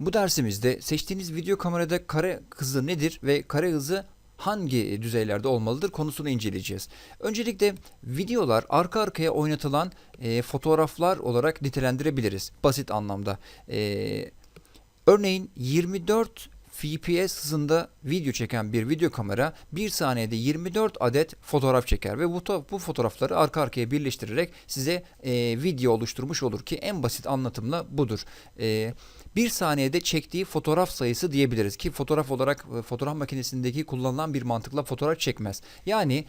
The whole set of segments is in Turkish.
Bu dersimizde seçtiğiniz video kamerada kare hızı nedir ve kare hızı hangi düzeylerde olmalıdır konusunu inceleyeceğiz. Öncelikle videolar arka arkaya oynatılan e, fotoğraflar olarak nitelendirebiliriz basit anlamda. E, örneğin 24 FPS hızında video çeken bir video kamera bir saniyede 24 adet fotoğraf çeker ve bu, bu fotoğrafları arka arkaya birleştirerek size e, video oluşturmuş olur ki en basit anlatımla budur. E, bir saniyede çektiği fotoğraf sayısı diyebiliriz ki fotoğraf olarak e, fotoğraf makinesindeki kullanılan bir mantıkla fotoğraf çekmez. Yani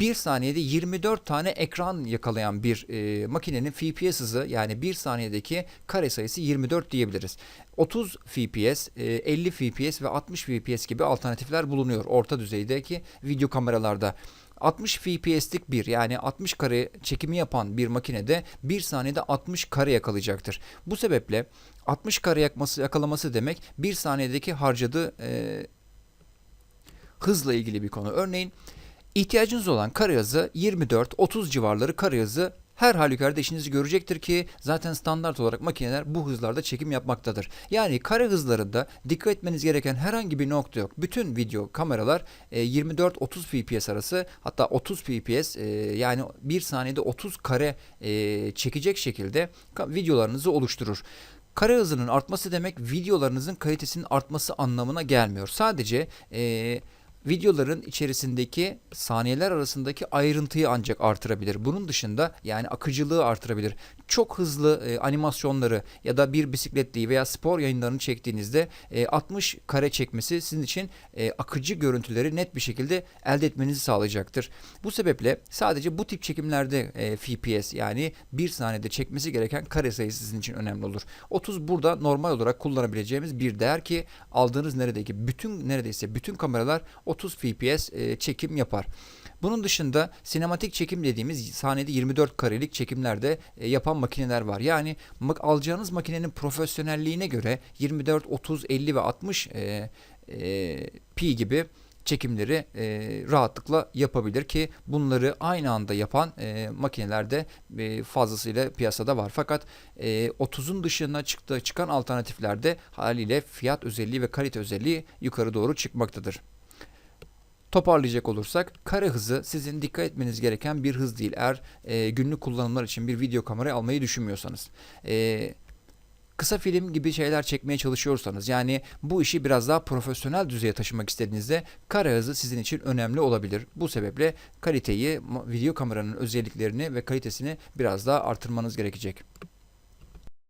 bir saniyede 24 tane ekran yakalayan bir e, makinenin FPS hızı yani bir saniyedeki kare sayısı 24 diyebiliriz. 30 FPS, e, 50 FPS ve 60 FPS gibi alternatifler bulunuyor orta düzeydeki video kameralarda. 60 FPS'lik bir yani 60 kare çekimi yapan bir makinede bir saniyede 60 kare yakalayacaktır. Bu sebeple 60 kare yakması, yakalaması demek bir saniyedeki harcadığı e, hızla ilgili bir konu. Örneğin ihtiyacınız olan kare hızı 24-30 civarları kare hızı her halükarda işinizi görecektir ki zaten standart olarak makineler bu hızlarda çekim yapmaktadır. Yani kare hızlarında dikkat etmeniz gereken herhangi bir nokta yok. Bütün video kameralar e, 24-30 fps arası hatta 30 fps e, yani bir saniyede 30 kare e, çekecek şekilde videolarınızı oluşturur. Kare hızının artması demek videolarınızın kalitesinin artması anlamına gelmiyor. Sadece e, videoların içerisindeki saniyeler arasındaki ayrıntıyı ancak artırabilir. Bunun dışında yani akıcılığı artırabilir. Çok hızlı e, animasyonları ya da bir bisikletliği veya spor yayınlarını çektiğinizde e, 60 kare çekmesi sizin için e, akıcı görüntüleri net bir şekilde elde etmenizi sağlayacaktır. Bu sebeple sadece bu tip çekimlerde e, FPS yani bir saniyede çekmesi gereken kare sayısı sizin için önemli olur. 30 burada normal olarak kullanabileceğimiz bir değer ki aldığınız neredeki bütün neredeyse bütün kameralar 30 FPS e, çekim yapar. Bunun dışında sinematik çekim dediğimiz saniyede 24 karelik çekimlerde e, yapan makineler var. Yani alacağınız makinenin profesyonelliğine göre 24, 30, 50 ve 60 e, e, pi gibi çekimleri e, rahatlıkla yapabilir ki bunları aynı anda yapan e, makinelerde e, fazlasıyla piyasada var. Fakat e, 30'un dışına çıktı, çıkan alternatiflerde haliyle fiyat özelliği ve kalite özelliği yukarı doğru çıkmaktadır. Toparlayacak olursak kare hızı sizin dikkat etmeniz gereken bir hız değil. Eğer e, günlük kullanımlar için bir video kamerayı almayı düşünmüyorsanız. E, kısa film gibi şeyler çekmeye çalışıyorsanız yani bu işi biraz daha profesyonel düzeye taşımak istediğinizde kare hızı sizin için önemli olabilir. Bu sebeple kaliteyi, video kameranın özelliklerini ve kalitesini biraz daha artırmanız gerekecek.